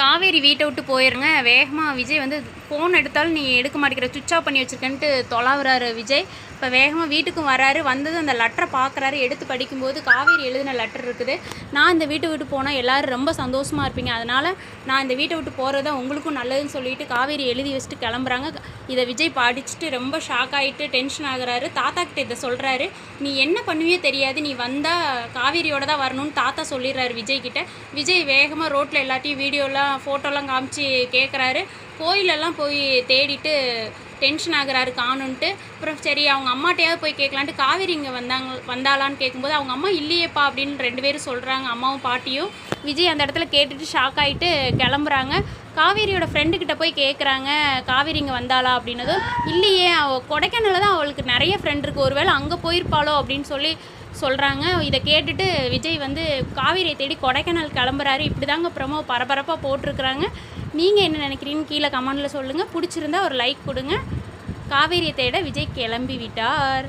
காவேரி வீட்டை விட்டு போயிருங்க. வேகமாக விஜய் வந்து ஃபோன் எடுத்தாலும் நீ எடுக்க மாட்டேங்கிற சுவிட்ச் ஆஃப் பண்ணி வச்சுருக்கேன்ட்டு தொலாவுறாரு விஜய். இப்போ வேகமாக வீட்டுக்கும் வராரு. வந்தது அந்த லெட்டரை பார்க்குறாரு எடுத்து படிக்கும்போது காவேரி எழுதின லெட்டர் இருக்குது. நான் இந்த வீட்டை விட்டு போனால் எல்லோரும் ரொம்ப சந்தோஷமாக இருப்பீங்க. அதனால் நான் இந்த வீட்டை விட்டு போகிறது தான் உங்களுக்கும் நல்லதுன்னு சொல்லிட்டு காவேரி எழுதி வச்சுட்டு கிளம்புறாங்க. இதை விஜய் படிச்சுட்டு ரொம்ப ஷாக் ஆகிட்டு டென்ஷன் ஆகுறாரு. தாத்தா கிட்ட இதை சொல்கிறாரு நீ என்ன பண்ணுவியோ தெரியாது. நீ வந்தால் காவேரியோட தான் வரணும்னு தாத்தா சொல்லிடுறாரு விஜய் கிட்ட. விஜய் வேகமாக ரோட்டில் எல்லாத்தையும் வீடியோலாம் ஃபோட்டோலாம் காமிச்சு கேட்குறாரு கோயிலெல்லாம் போய் தேடிட்டு டென்ஷன் ஆகிறாரு காணுன்ட்டு அப்புறம் சரி அவங்க அம்மாட்டையாவது போய் கேட்கலான்ட்டு காவேரி இங்கே வந்தாங்க வந்தாளான்னு கேட்கும்போது அவங்க அம்மா இல்லையேப்பா அப்படின்னு ரெண்டு பேரும் சொல்கிறாங்க அம்மாவும் பாட்டியும். விஜய் அந்த இடத்துல கேட்டுட்டு ஷாக் ஆகிட்டு கிளம்புறாங்க. காவேரியோட ஃப்ரெண்டுக்கிட்ட போய் கேட்குறாங்க காவேரி இங்கே வந்தாளா? அப்படின்னதும் இல்லையே அவள் கொடைக்கானலில் தான் அவளுக்கு நிறைய ஃப்ரெண்ட் இருக்குது ஒருவேளை அங்கே போயிருப்பாளோ? அப்படின்னு சொல்லி சொல்கிறாங்க இதை கேட்டுட்டு விஜய் வந்து காவேரியை தேடி கொடைக்கானல் கிளம்புறாரு. இப்படி தாங்க ப்ரமோ பரபரப்பாக போட்டிருக்கிறாங்க. நீங்கள் என்ன நினைக்கிறீங்கன்னு கீழே கமெண்டில் சொல்லுங்கள் பிடிச்சிருந்தா ஒரு லைக் கொடுங்க. காவேரியை தேட விஜய் கிளம்பி விட்டார்.